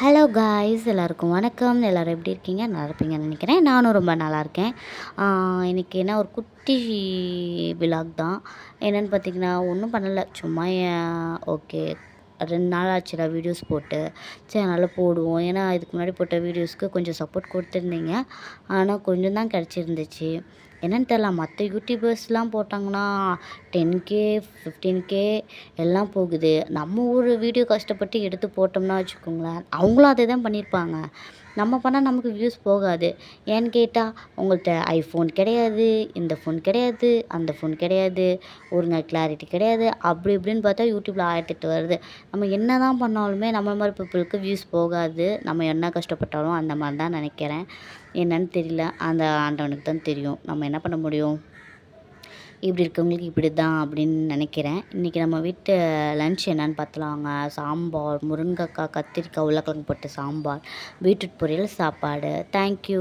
Hello guys எல்லாருக்கும் வணக்கம். எல்லோரும் எப்படி இருக்கீங்க? நல்லா இருப்பீங்கன்னு நினைக்கிறேன். நானும் ரொம்ப நல்லா இருக்கேன். இன்றைக்கி என்ன? ஒரு குட்டி விலாக் தான். என்னென்னு பார்த்தீங்கன்னா ஒன்றும் பண்ணலை. சும்மா ஓகே. ரெண்டு நாள் ஆச்சுடா வீடியோஸ் போட்டு. சரி அதனால் போடுவோம். ஏன்னா இதுக்கு முன்னாடி போட்ட வீடியோஸ்க்கு கொஞ்சம் சப்போர்ட் கொடுத்துருந்தீங்க. ஆனால் கொஞ்சம் தான் கிடச்சிருந்துச்சு. என்னென்னு தெரில மற்ற யூடியூபர்ஸ்லாம் போட்டாங்கன்னா டென் கே ஃபிஃப்டீன் கே எல்லாம் போகுது. நம்ம ஒரு வீடியோ கஷ்டப்பட்டு எடுத்து போட்டோம்னா வச்சுக்கோங்களேன் அவங்களும் அதே தான் பண்ணியிருப்பாங்க நம்ம பண்ணால் நமக்கு வியூஸ் போகாது. ஏன்னு கேட்டால் உங்கள்கிட்ட ஐஃபோன் கிடையாது இந்த ஃபோன் கிடையாது அந்த ஃபோன் கிடையாது ஒருங்க கிளாரிட்டி கிடையாது அப்படி இப்படின்னு பார்த்தா யூடியூப்பில் ஆயிரத்தெட்டு வருது. நம்ம என்ன தான் பண்ணாலுமே நம்ம மாதிரி பீப்புளுக்கு வியூஸ் போகாது. நம்ம என்ன கஷ்டப்பட்டாலும் அந்த மாதிரி தான் நினைக்கிறேன். என்னன்னு தெரியல. அந்த ஆண்டவனுக்கு தான் தெரியும். நம்ம என்ன பண்ண முடியும்? இப்படி இருக்கவங்களுக்கு இப்படி தான் அப்படின்னு நினைக்கிறேன். இன்றைக்கி நம்ம வீட்டு லன்ச் என்னன்னு பார்த்துலாங்க சாம்பார் முருங்கைக்காய் கத்திரிக்காய் உருளைக்கிழங்கு போட்டு சாம்பார் பீட்ரூட் பொரியல் சாப்பாடு. தேங்க்யூ